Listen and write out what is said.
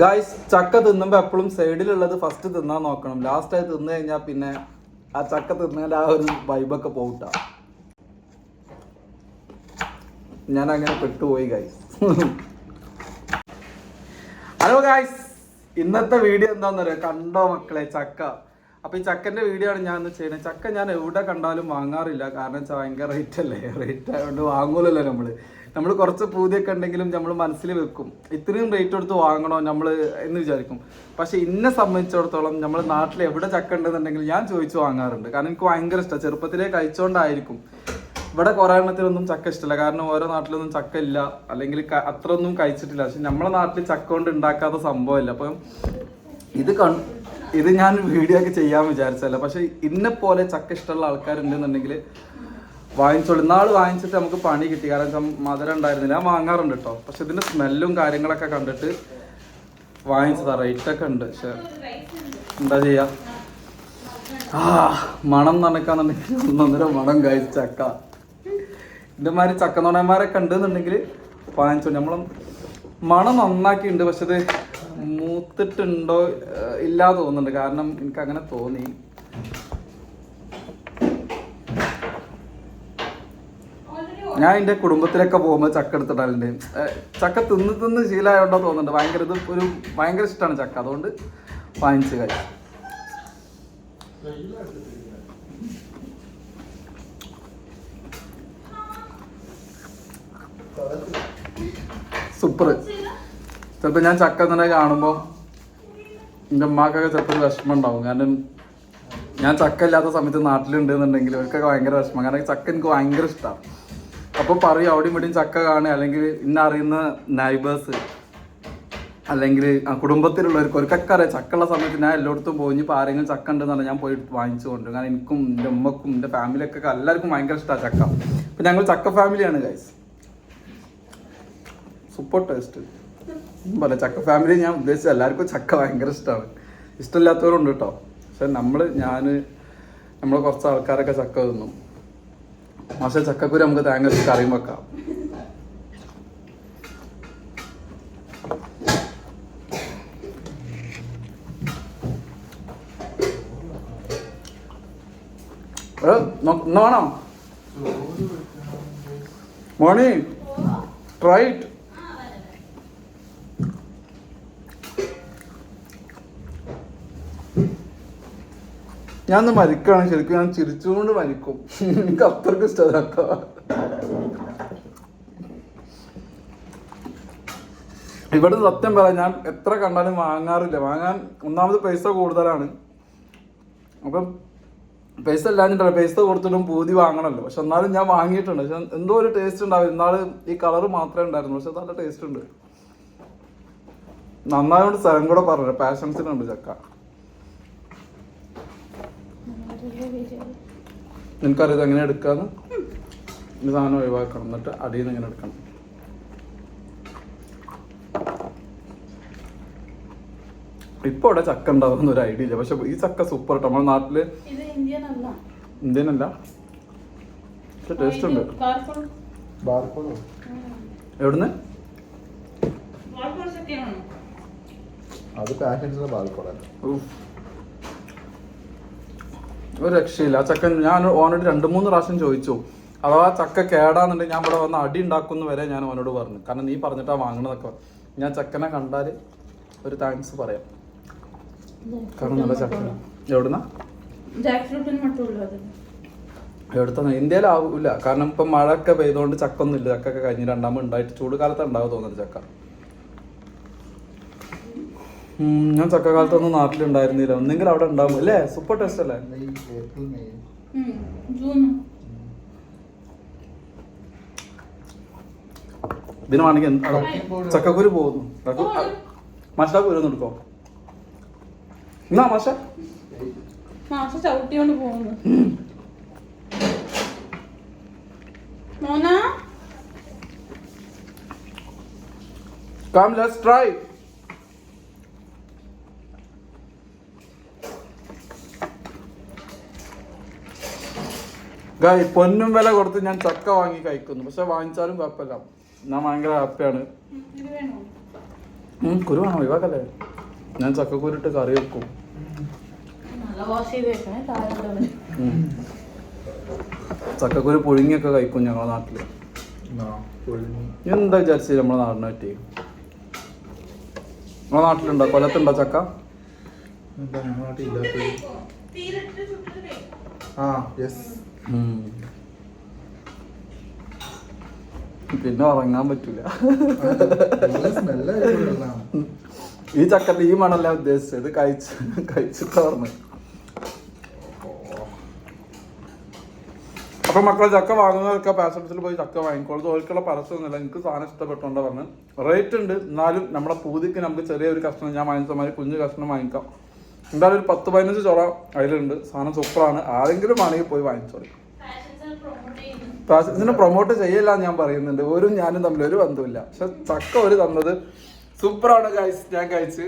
Guys ചക്ക തിന്നുമ്പോൾ എപ്പോഴും സൈഡിലുള്ളത് first തിന്നാൻ നോക്കണം. ലാസ്റ്റ് ആയി തിന്നു കഴിഞ്ഞാൽ പിന്നെ ആ ചക്ക തിന്നതിന്റെ ആ ഒരു വൈബൊക്കെ പോകട്ട ഞാൻ അങ്ങനെ പെട്ടുപോയി ഗായ്സ് ഹലോ ഗായ്സ് ഇന്നത്തെ വീഡിയോ എന്താന്ന് പറയാ കണ്ടോ മക്കളെ ചക്ക. അപ്പൊ ഈ ചക്കന്റെ വീഡിയോ ആണ് ഞാൻ ഇന്ന് ചെയ്യുന്നത്. ചക്ക ഞാൻ എവിടെ കണ്ടാലും വാങ്ങാറില്ല. കാരണം വെച്ചാൽ ഭയങ്കര റേറ്റ് അല്ലേ? റേറ്റ് ആയതുകൊണ്ട് വാങ്ങൂലല്ലോ നമ്മൾ. നമ്മൾ കുറച്ച് പൂതിയൊക്കെ ഉണ്ടെങ്കിലും നമ്മൾ മനസ്സിൽ വെക്കും. ഇത്രയും റേറ്റ് കൊടുത്ത് വാങ്ങണോ നമ്മൾ എന്ന് വിചാരിക്കും. പക്ഷെ ഇന്നെ സംബന്ധിച്ചിടത്തോളം നമ്മൾ നാട്ടിൽ എവിടെ ചക്ക ഉണ്ടെന്നുണ്ടെങ്കിൽ ഞാൻ ചോദിച്ചു വാങ്ങാറുണ്ട്. കാരണം എനിക്ക് ഭയങ്കര ഇഷ്ടം. ചെറുപ്പത്തിലേ കഴിച്ചുകൊണ്ടായിരിക്കും ഇവിടെ കുറേ എണ്ണത്തിലൊന്നും ചക്ക ഇഷ്ടമല്ല കാരണം ഓരോ നാട്ടിലൊന്നും ചക്ക ഇല്ല. അല്ലെങ്കിൽ അത്ര ഒന്നും കഴിച്ചിട്ടില്ല. പക്ഷെ നമ്മളെ നാട്ടിൽ ചക്ക കൊണ്ട് ഉണ്ടാക്കാത്ത സംഭവമില്ല. അപ്പം ഇത് കൺ ഇത് ഞാൻ വീഡിയോ ഒക്കെ ചെയ്യാൻ വിചാരിച്ചല്ല പക്ഷെ ഇന്നെ പോലെ ചക്ക ഇഷ്ടമുള്ള ആൾക്കാരുണ്ടെന്നുണ്ടെങ്കിൽ വാങ്ങിച്ചോളൂ. ഇന്നാൾ വാങ്ങിച്ചിട്ട് നമുക്ക് പണി കിട്ടി. കാരണം വെച്ചാൽ മധുരം ഉണ്ടായിരുന്നില്ല. വാങ്ങാറുണ്ട് കേട്ടോ. പക്ഷെ ഇതിന്റെ സ്മെല്ലും കാര്യങ്ങളൊക്കെ കണ്ടിട്ട് വാങ്ങിച്ചതാ. റേറ്റ് ഒക്കെ ഉണ്ട്. പക്ഷെ എന്താ ചെയ്യാ? ആ മണം നനക്കാന്നുണ്ടെങ്കിൽ മണം കഴിച്ച ചക്ക. ഇതേമാതിരി ചക്കനോണന്മാരൊക്കെ ഉണ്ടെന്നുണ്ടെങ്കിൽ വാങ്ങിച്ചോ. നമ്മളും മണം നന്നാക്കിയിട്ടുണ്ട്. പക്ഷെ ഇത് മൂത്തിട്ടുണ്ടോ ഇല്ലാതെ ഇല്ല തോന്നുന്നുണ്ട്. കാരണം എനിക്ക് അങ്ങനെ തോന്നി. ഞാൻ എന്റെ കുടുംബത്തിലൊക്കെ പോകുമ്പോൾ ചക്ക എടുത്തിട്ടാലുണ്ട് ചക്ക തിന്ന് തിന്ന് ശീലമായോണ്ടോ തോന്നുന്നുണ്ട്. ഭയങ്കര ഇത് ഒരു ഭയങ്കര ഇഷ്ടമാണ് ചക്ക. അതുകൊണ്ട് വാങ്ങിച്ച് കഴിച്ചു. സൂപ്പർ. ചിലപ്പോൾ ഞാൻ ചക്ക തന്നെ കാണുമ്പോൾ എന്റെ ഉമ്മാക്കൊക്കെ ചിലപ്പോൾ വിഷമം ഉണ്ടാവും. കാരണം ഞാൻ ചക്ക ഇല്ലാത്ത സമയത്ത് നാട്ടിലുണ്ട് എന്നുണ്ടെങ്കിൽ അവർക്കൊക്കെ ഭയങ്കര വിഷമം. കാരണം ചക്ക എനിക്ക് ഭയങ്കര ഇഷ്ടമാണ് അപ്പോൾ പറയും അവിടെയും ഇവിടെയും ചക്ക കാണുക അല്ലെങ്കിൽ ഇന്ന അറിയുന്ന നൈബേഴ്സ് അല്ലെങ്കിൽ കുടുംബത്തിലുള്ളവർക്ക് ഒരുക്കൊക്കെ അറിയാം. ചക്കുള്ള സമയത്ത് ഞാൻ എല്ലായിടത്തും പോയി ഇപ്പോൾ ആരെങ്കിലും ചക്ക ഉണ്ടെന്ന് പറഞ്ഞാൽ ഞാൻ പോയി വാങ്ങിച്ചു കൊണ്ടു കാരണം എനിക്കും എന്റെ ഉമ്മക്കും എന്റെ ഫാമിലിയൊക്കെ എല്ലാവർക്കും ഭയങ്കര ഇഷ്ടമാണ് ചക്ക. അപ്പം ഞങ്ങൾ ചക്ക ഫാമിലിയാണ് ഗൈസ് സൂപ്പർ ടേസ്റ്റ് പറയാം ചക്ക ഫാമിലി ഞാൻ ഉദ്ദേശിച്ചത് എല്ലാവർക്കും ചക്ക ഭയങ്കര ഇഷ്ടമാണ് ഇഷ്ടമില്ലാത്തവരുണ്ട് കേട്ടോ. പക്ഷെ നമ്മൾ ഞാൻ നമ്മൾ കുറച്ച് ആൾക്കാരൊക്കെ ചക്ക തിന്നും. പക്ഷെ ചക്കക്കുരു നമുക്ക് തേങ്ങ കറിയും വെക്കാം നോണോ മോണി ട്രൈറ്റ് ഞാൻ ഒന്ന് മരിക്കാണ് ശരിക്കും. ഞാൻ ചിരിച്ചുകൊണ്ട് മരിക്കും. എനിക്ക് അത്രയ്ക്ക് ഇഷ്ടമാക്ക ഇവിടെ സത്യം പറയാം ഞാൻ എത്ര കണ്ടാലും വാങ്ങാറില്ല. വാങ്ങാൻ ഒന്നാമത് പൈസ കൂടുതലാണ്. അപ്പം പൈസ ഇല്ലാഞ്ഞിട്ടല്ല പൈസ കൊടുത്തിട്ടും പൂതി വാങ്ങണമല്ലോ. പക്ഷെ എന്നാലും ഞാൻ വാങ്ങിയിട്ടുണ്ട്. പക്ഷെ എന്തോ ഒരു ടേസ്റ്റ് ഉണ്ടാവും. ഇന്നാൾ ഈ കളർ മാത്രമേ ഉണ്ടായിരുന്നു പക്ഷെ നല്ല ടേസ്റ്റ് ഉണ്ട്. നന്നായോണ്ട് സ്ഥലം കൂടെ പറഞ്ഞു പാഷൻസിനുണ്ട് ചക്ക. നിനക്കറിയത് എങ്ങനെ എടുക്കാന്ന്? ഈ സാധനം ഒഴിവാക്കണം. എന്നിട്ട് അടിയിൽ നിന്ന് ഇങ്ങനെ എടുക്കണം. ഇപ്പൊ ഇവിടെ ചക്ക ഉണ്ടാവുന്ന ഒരു ഐഡിയ ഇല്ല. പക്ഷെ ഈ ചക്ക സൂപ്പർ കേട്ടോ നമ്മുടെ നാട്ടിൽ ഇത് ഇന്ത്യൻ അല്ല. ഇന്ത്യൻ അല്ല. പക്ഷെ ടേസ്റ്റ് ഉണ്ട്. എവിടുന്ന്? അത് പാക്കറ്റ് ബാർക്കോഡാണ് ഉഫ്. ഒരു രക്ഷയില്ല. ആ ചക്ക ഞാൻ ഓനോട് രണ്ട് മൂന്ന് പ്രാവശ്യം ചോദിച്ചു. അഥവാ ചക്ക കേടാന്നുണ്ടെങ്കിൽ ഞാൻ ഇവിടെ വന്ന് അടി ഉണ്ടാക്കുന്ന വരെ ഞാൻ ഓനോട് പറഞ്ഞു. കാരണം നീ പറഞ്ഞിട്ടാ വാങ്ങണതൊക്കെ. ഞാൻ ചക്കനെ കണ്ടാൽ ഒരു താങ്ക്സ് പറയാം. കാരണം നല്ല ചക്ക. എവിടുന്ന? എവിടുത്ത ഇന്ത്യയിലാവൂല. കാരണം ഇപ്പം മഴ ഒക്കെ പെയ്തുകൊണ്ട് ചക്ക ഒന്നും ഇല്ല ചക്കൊക്കെ കഴിഞ്ഞ് രണ്ടാമത് ഉണ്ടായിട്ട് ചൂട് കാലത്ത് ഉണ്ടാവും തോന്നുന്നത് ചക്ക. ഞാൻ ചക്ക കാലത്തൊന്നും നാട്ടിലുണ്ടായിരുന്നില്ല. ഒന്നെങ്കിലും അവിടെ ഉണ്ടാവും. അല്ലേ? സൂപ്പർ ടെസ്റ്റ് അല്ലേ? മെയ് ഏപ്രിൽ മെയ് ഉം, ജൂൺ. ഇതിന് വേണമെങ്കിൽ എന്ത് ചക്കക്കുരു പോകുന്നു. മാഷാ കുരു ഒന്ന് എടുക്കോ? എന്നാ മഷ? മാഷ ചവിട്ടിയോണ്ട് പോകുന്നു. മോന? കം ലെറ്റ്സ് ഗായ് പൊന്നും വില കൊടുത്ത് ഞാൻ ചക്ക വാങ്ങി കഴിക്കുന്നു. പക്ഷെ വാങ്ങിച്ചാലും കുഴപ്പമില്ല. ഞാൻ ഭയങ്കര ഹാപ്പിയാണ്. കുരു വേണം? ഒഴിവാക്കല്ലേ? ഞാൻ ചക്കക്കുരിട്ട് കറി വെക്കും. ചക്കക്കുരു പുഴുങ്ങിയൊക്കെ കഴിക്കും ഞങ്ങളുടെ നാട്ടിൽ. എന്താ വിചാരിച്ചു നമ്മളെ നാടിനെ പറ്റി? നമ്മളെ നാട്ടിലുണ്ടോ? കൊല്ലത്തുണ്ടോ ചക്ക? ആ യെസ്. പിന്നെ ഉറങ്ങാൻ പറ്റൂല. ഈ ചക്കന്റെ ഈ മണല്ല ഉദ്ദേശിച്ചത്? കഴിച്ച് കഴിച്ചിട്ട് പറഞ്ഞു അപ്പൊ മക്കളെ ചക്ക വാങ്ങുന്നവർക്ക് പാസൻസിൽ പോയി ചക്ക വാങ്ങിക്കോളൂ. ഓർക്കുള്ള പരസ്യമൊന്നുമില്ല എനിക്ക് സാധനം ഇഷ്ടപ്പെട്ടോണ്ടാ പറഞ്ഞു റേറ്റ് ഉണ്ട്. എന്നാലും നമ്മുടെ പൂതിക്ക് നമുക്ക് ചെറിയൊരു കഷ്ണം ഞാൻ വാങ്ങിച്ച മാതിരി കുഞ്ഞു കഷ്ണം വാങ്ങിക്കാം. എന്തായാലും ഒരു പത്ത് പതിനഞ്ച് ചൊറ അതിലുണ്ട്. സാധനം സൂപ്പറാണ്. ആരെങ്കിലും ആണെങ്കിൽ പോയി വാങ്ങിച്ചോളൂ. ഫാഷൻസിനെ പ്രൊമോട്ട് ചെയ്യില്ല ഞാൻ പറയുന്നുണ്ട്. ഒരു ഞാനും തമ്മിൽ ഒരു ബന്ധമില്ല പക്ഷെ ചക്ക ഒരു തന്നത് സൂപ്പറാണ് കഴിച്ച് ഞാൻ കഴിച്ച്.